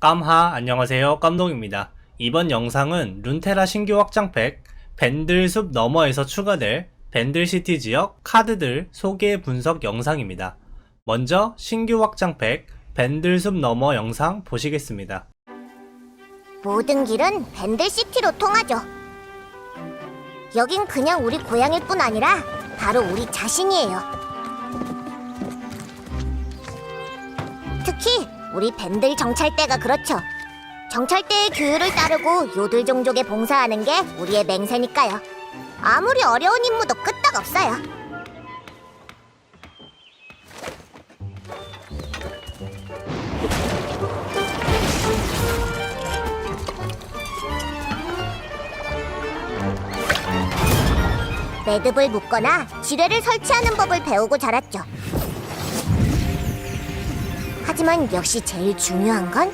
깜하 안녕하세요 깜동입니다. 이번 영상은 룬테라 신규 확장팩 밴들숲 너머에서 추가될 밴들시티 지역 카드들 소개 분석 영상입니다. 먼저 신규 확장팩 밴들숲 너머 영상 보시겠습니다. 모든 길은 밴들시티로 통하죠. 여긴 그냥 우리 고향일 뿐 아니라 바로 우리 자신이에요. 특히 우리 밴들 정찰대가 그렇죠. 정찰대의 규율을 따르고 요들 종족에 봉사하는 게 우리의 맹세니까요. 아무리 어려운 임무도 끄떡 없어요. 매듭을 묶거나 지뢰를 설치하는 법을 배우고 자랐죠. 하지만 역시 제일 중요한 건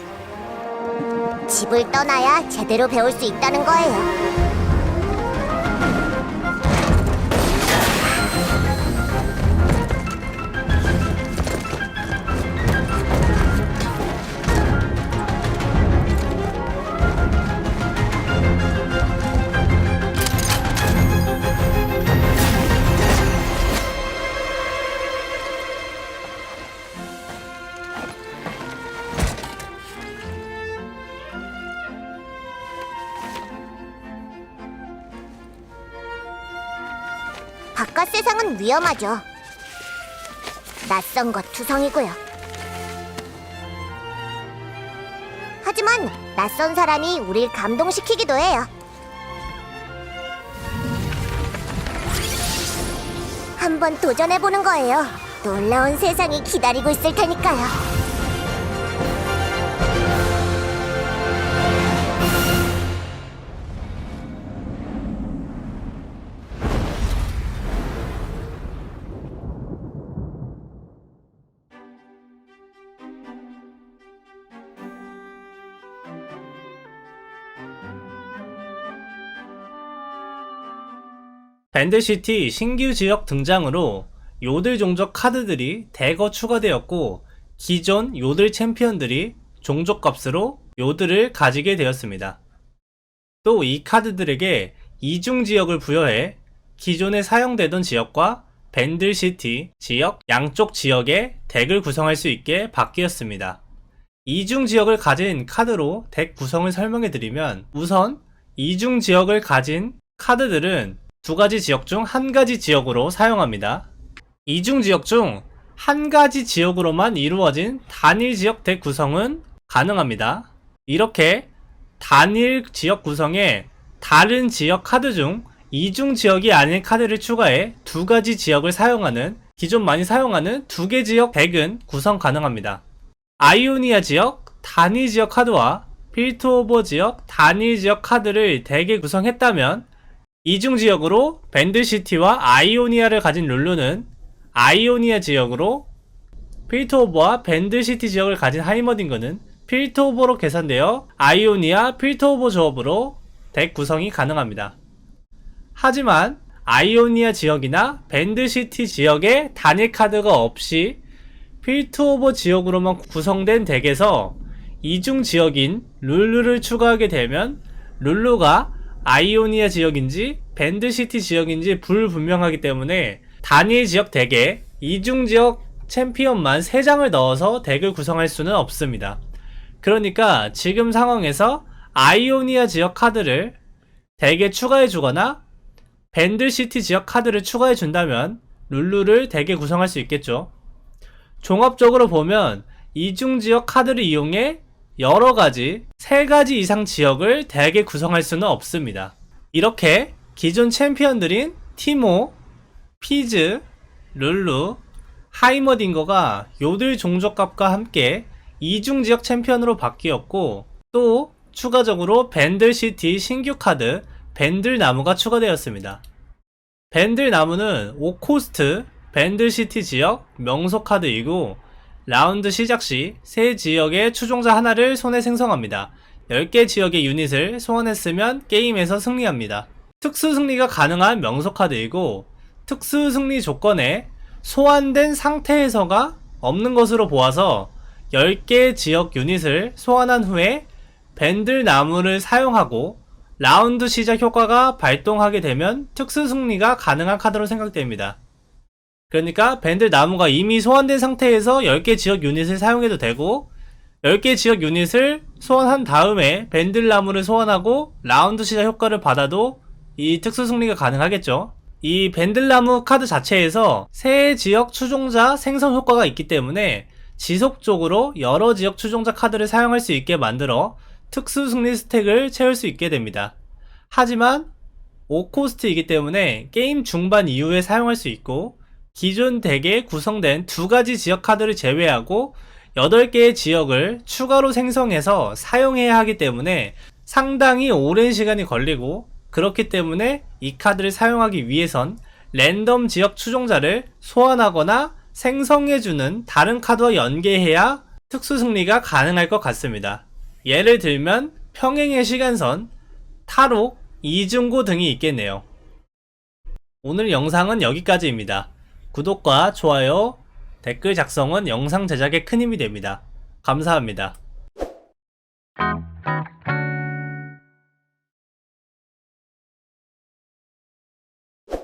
집을 떠나야 제대로 배울 수 있다는 거예요. 바깥 세상은 위험하죠. 낯선 것 투성이고요. 하지만 낯선 사람이 우릴 감동시키기도 해요. 한번 도전해보는 거예요. 놀라운 세상이 기다리고 있을 테니까요. 밴드시티 신규 지역 등장으로 요들 종족 카드들이 대거 추가되었고 기존 요들 챔피언들이 종족 값으로 요들을 가지게 되었습니다. 또 이 카드들에게 이중 지역을 부여해 기존에 사용되던 지역과 밴들시티 지역 양쪽 지역의 덱을 구성할 수 있게 바뀌었습니다. 이중 지역을 가진 카드로 덱 구성을 설명해 드리면 우선 이중 지역을 가진 카드들은 두 가지 지역 중 한 가지 지역으로 사용합니다. 이중 지역 중 한 가지 지역으로만 이루어진 단일 지역 덱 구성은 가능합니다. 이렇게 단일 지역 구성에 다른 지역 카드 중 이중 지역이 아닌 카드를 추가해 두 가지 지역을 사용하는 기존 많이 사용하는 두 개 지역 덱은 구성 가능합니다. 아이오니아 지역 단일 지역 카드와 필트 오버 지역 단일 지역 카드를 덱에 구성했다면 이중 지역으로 밴드시티와 아이오니아를 가진 룰루는 아이오니아 지역으로 필터오버와 밴드시티 지역을 가진 하이머딩거는 필터오버로 계산되어 아이오니아 필터오버 조합으로 덱 구성이 가능합니다. 하지만 아이오니아 지역이나 밴드시티 지역에 단일 카드가 없이 필터오버 지역으로만 구성된 덱에서 이중 지역인 룰루를 추가하게 되면 룰루가 아이오니아 지역인지 밴드시티 지역인지 불분명하기 때문에 단일 지역 덱에 이중 지역 챔피언만 3장을 넣어서 덱을 구성할 수는 없습니다. 그러니까 지금 상황에서 아이오니아 지역 카드를 덱에 추가해 주거나 밴드시티 지역 카드를 추가해 준다면 룰루를 덱에 구성할 수 있겠죠. 종합적으로 보면 이중 지역 카드를 이용해 여러 가지, 세 가지 이상 지역을 덱에 구성할 수는 없습니다. 이렇게 기존 챔피언들인 티모, 피즈, 룰루, 하이머딩거가 요들 종족값과 함께 이중 지역 챔피언으로 바뀌었고 또 추가적으로 밴들시티 신규 카드 밴들 나무가 추가되었습니다. 밴들 나무는 5코스트 밴들시티 지역 명소 카드이고 라운드 시작 시 새 지역의 추종자 하나를 손에 생성합니다. 10개 지역의 유닛을 소환했으면 게임에서 승리합니다. 특수 승리가 가능한 명소 카드이고 특수 승리 조건에 소환된 상태에서가 없는 것으로 보아서 10개 지역 유닛을 소환한 후에 밴들 나무를 사용하고 라운드 시작 효과가 발동하게 되면 특수 승리가 가능한 카드로 생각됩니다. 그러니까 밴들 나무가 이미 소환된 상태에서 10개 지역 유닛을 사용해도 되고 10개 지역 유닛을 소환한 다음에 밴들 나무를 소환하고 라운드 시작 효과를 받아도 이 특수 승리가 가능하겠죠. 이 밴들 나무 카드 자체에서 새 지역 추종자 생성 효과가 있기 때문에 지속적으로 여러 지역 추종자 카드를 사용할 수 있게 만들어 특수 승리 스택을 채울 수 있게 됩니다. 하지만 5코스트이기 때문에 게임 중반 이후에 사용할 수 있고 기존 덱에 구성된 두 가지 지역 카드를 제외하고 8개의 지역을 추가로 생성해서 사용해야 하기 때문에 상당히 오랜 시간이 걸리고 그렇기 때문에 이 카드를 사용하기 위해선 랜덤 지역 추종자를 소환하거나 생성해주는 다른 카드와 연계해야 특수 승리가 가능할 것 같습니다. 예를 들면 평행의 시간선, 탈옥, 이중고 등이 있겠네요. 오늘 영상은 여기까지입니다. 구독과 좋아요, 댓글 작성은 영상 제작에 큰 힘이 됩니다. 감사합니다.